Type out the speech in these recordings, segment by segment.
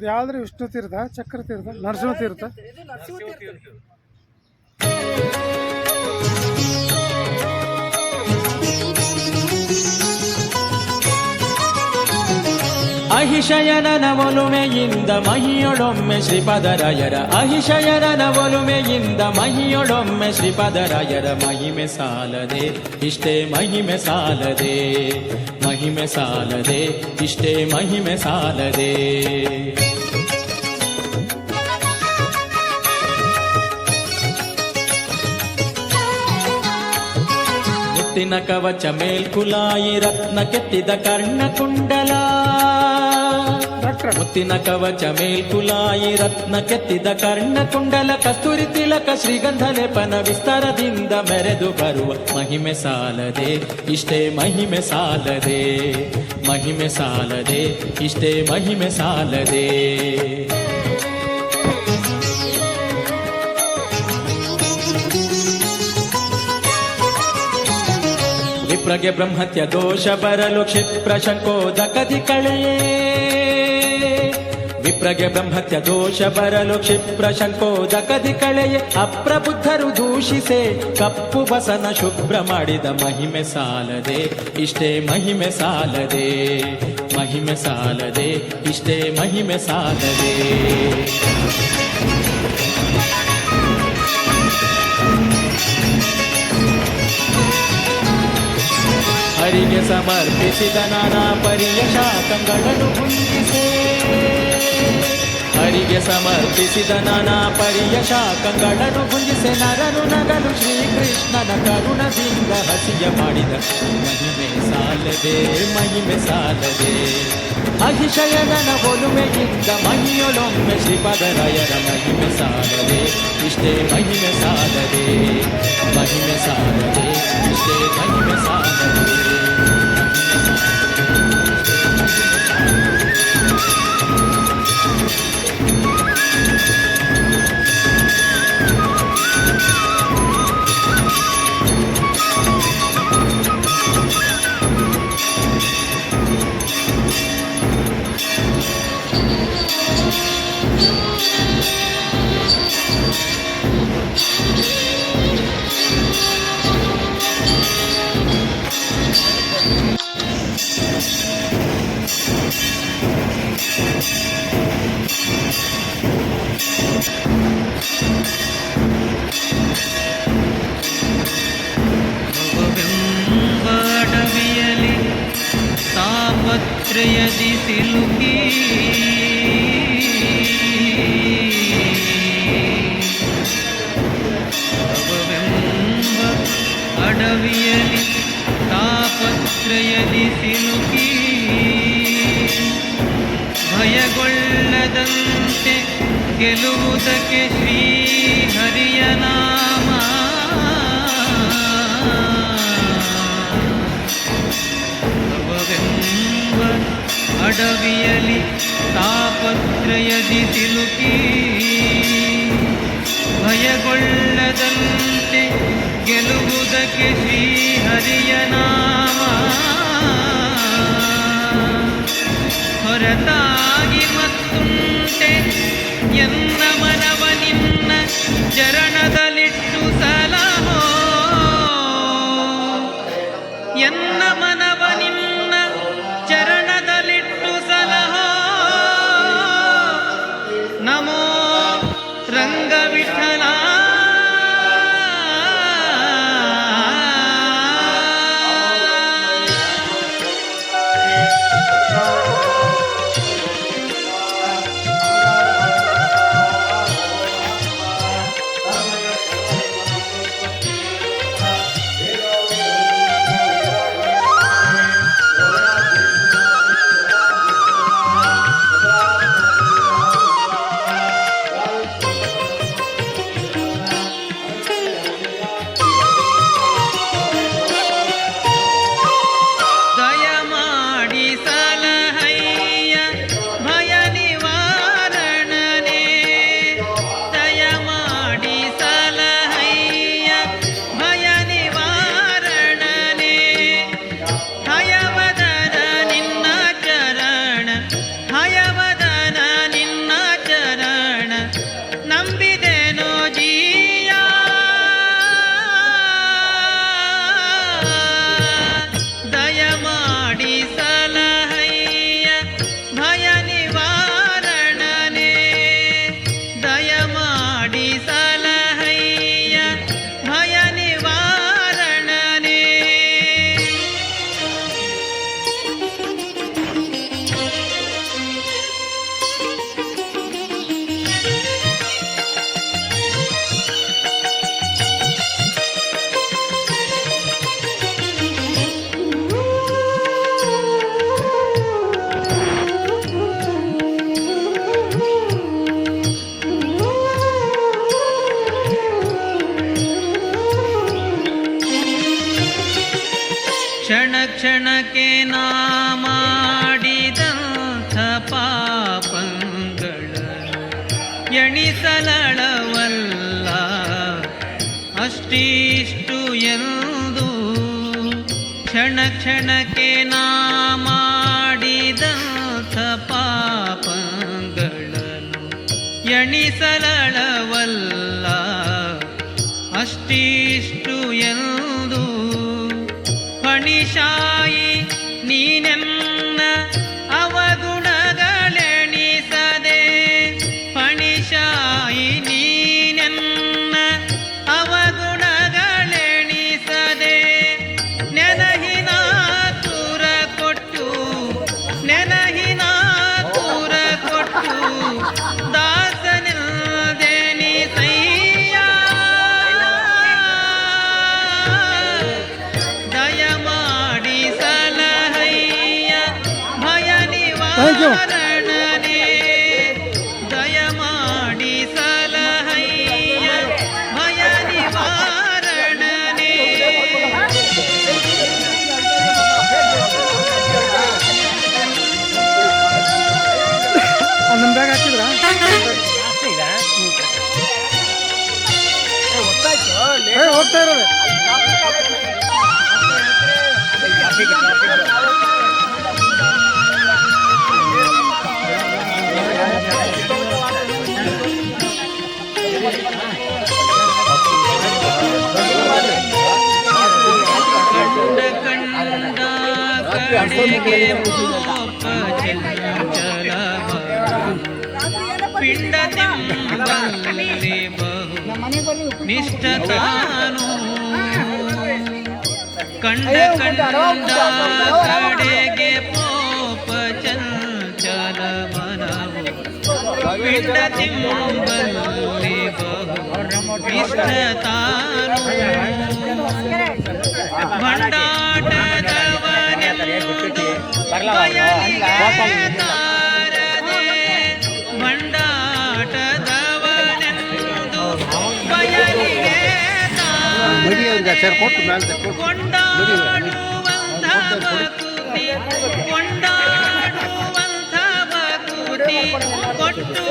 ಇದು ಯಾವ್ದ್ರ ವಿಷ್ಣು ತೀರ್ಥ, ಚಕ್ರ ತೀರ್ಥ, ನರಸಿಂಹ ತೀರ್ಥ? ಅಹಿಷಯನ ನವಲುಮೆಯಿಂದ ಮಹಿಯೊಡೊಮ್ಮೆ ಶ್ರೀಪದರಾಯರ ಅಹಿಷಯನ ಒಲುಮೆಯಿಂದ ಮಹಿಯೊಡೊಮ್ಮೆ ಶ್ರೀಪದರಾಯರ, ಮಹಿಮೆ ಸಾಲದೆ, ಇಷ್ಟೇ ಮಹಿಮೆ ಸಾಲದೆ ಮಹಿಮೆ ಸಾಲದೆ, ಇಷ್ಟೇ ಮಹಿಮೆ ಸಾಲದೆ. ಮುತ್ತಿನ ಕವಚ ಮೇಲ್ಕುಲಾಯಿ ರತ್ನ ಕೆತ್ತಿದ ಕರ್ಣ ಕುಂಡಲ. ಡಾಕ್ಟ್ರ ಮುತ್ತಿನ ಕವಚ ಮೇಲ್ಕುಲಾಯಿ ರತ್ನ ಕೆತ್ತಿದ ಕರ್ಣ ಕುಂಡಲ. ಕಸ್ತೂರಿ ತಿಲಕ ಶ್ರೀಗಂಧ ಲೇಪನ ವಿಸ್ತಾರದಿಂದ ಮೆರೆದು ಬರುವ ಮಹಿಮೆ ಸಾಲದೆ, ಇಷ್ಟೇ ಮಹಿಮೆ ಸಾಲದೆ ಮಹಿಮೆ ಸಾಲದೆ, ಇಷ್ಟೇ ಮಹಿಮೆ ಸಾಲದೆ. ವಿಪ್ರಗೆ ಬ್ರಹ್ಮತ್ಯ ದೋಷ ಬರಲು ಕ್ಷಿಪ್ರ ಶಂಕೋದಕದಿ ಕಳೆಯೇ. ವಿಪ್ರಗೆ ಬ್ರಹ್ಮತ್ಯ ದೋಷ ಬರಲು ಕ್ಷಿಪ್ರ ಶಂಕೋದಕದಿ ಕಳೆಯೇ. ಅಪ್ರಬುದ್ಧರು ದೂಷಿಸೆ, ಕಪ್ಪು ಬಸನ ಶುಭ್ರ ಮಾಡಿದ ಮಹಿಮೆ ಸಾಲದೆ, ಇಷ್ಟೇ ಮಹಿಮೆ ಸಾಲದೆ ಮಹಿಮೆ ಸಾಲದೆ, ಇಷ್ಟೇ ಮಹಿಮೆ ಸಾಲದೆ. ಹರಿಗೆ ಸಮರ್ಪಿಸಿದ ನಾನಾ ಪರಿಯ ಶಾಖಗಳನ್ನು ಹೊಂದಿಸೆ. ಹರಿಗೆ ಸಮರ್ಪಿಸಿದ ನಾನಾ ಪರಿಯ ಶಾಖಗಳನ್ನು ಹೊಂದಿಸೆ. ನರನು ನಗಲು ಶ್ರೀಕೃಷ್ಣನ ಕರುಣದಿಂದ ಹಸಿಯ ಮಾಡಿದ ಮಹಿಮೆ ಸಾಲದೆ ಮಹಿಮೆ ಸಾಲದೆ. ಅಹಿಶಯನನ ಒಲುಮೆಯಿಂದ ಮಹಿಯೊಳೊಮ್ಮೆ ಶ್ರೀಪದರಾಯರ ಮಹಿಮೆ ಸಾಲದೆ ಇಷ್ಟೇ ಮಹಿಮೆ ಸಾಲದೆ ಮಹಿಮೆ ಸಾಲದೆ ಇಷ್ಟೇ ಮಹಿಮೆ ಸಾಲದೆ ತಾಪತ್ರಯದಿ ಸಿಲುಕಿ ಅವವೆಂಬ ಅಡವಿಯಲಿ ತಾಪತ್ರಯದಿ ಸಿಲುಕಿ ಭಯಗೊಳ್ಳದಂತೆ ಗೆಲುವುದಕ್ಕೆ ಶ್ರೀ ಹರಿಯ ಅಡವಿಯಲಿ ತಾಪತ್ರಯದಿ ಸಿಲುಕಿ ಭಯಗೊಳ್ಳದಂತೆ ಗೆಲುವುದಕ್ಕೆ ಶ್ರೀ ಹರಿಯ ನಾಮ. ಹೊರತಾಗಿ ಮತ್ತುಂಟೆ ಎನ್ನ ಮನವ ನಿನ್ನ ಚರಣದಲ್ಲಿಟ್ಟು ಕ್ಷಣಕ್ಕೆ ನಾ ಮಾಡಿದಂಥ ಎಣಿಸಲಳವಲ್ಲ. ಅಷ್ಟಿಷ್ಟು ಎಂದು ಕ್ಷಣ ಕ್ಷಣಕ್ಕೆ ನಾ ಮಾಡಿದಂಥ ಎಣಿಸಲಳವಲ್ಲ. ಅಷ್ಟಿಷ್ಟು ಎಂದು ಫಣಿಶಾಯಿ நீனென் ಕಡೆಗೆ ಮೋಪ ಚಂಚಲವ ಪಿಂಡ ತಿಂಬಲ್ಲಿ ಬಹು ನಿಷ್ಠ ತಾನು ಕಂಡ ಕಂಡ ಕಡೆಗೆ ಪೋಪ ಚಂಚಲ ಮನವು ಪಿಂಡ ತಿಂಬಲ್ಲಿ ಬಹು ನಿಷ್ಠ ತಾನು ಬಯಲಿಗೆ ತಾರದೆ ಭಂಡಾಟದವನೆಂದು ಬಯಲಿಗೆ ತಾರದೆ ಕೊಂಡಾಡುವಂಥ ಭಕುತಿ ಕೊಂಡಾಡುವಂಥ ಭಕುತಿ ಕೊಟ್ಟು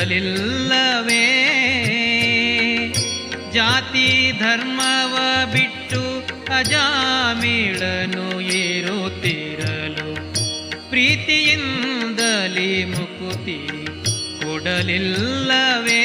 ಕೊಡಲಿಲ್ಲವೇ ಜಾತಿ ಧರ್ಮವ ಬಿಟ್ಟು ಅಜಾಮಿಳನು ಏರುತ್ತಿರಲು ಪ್ರೀತಿಯಿಂದಲೇ ಮುಕುತಿ ಕೊಡಲಿಲ್ಲವೇ?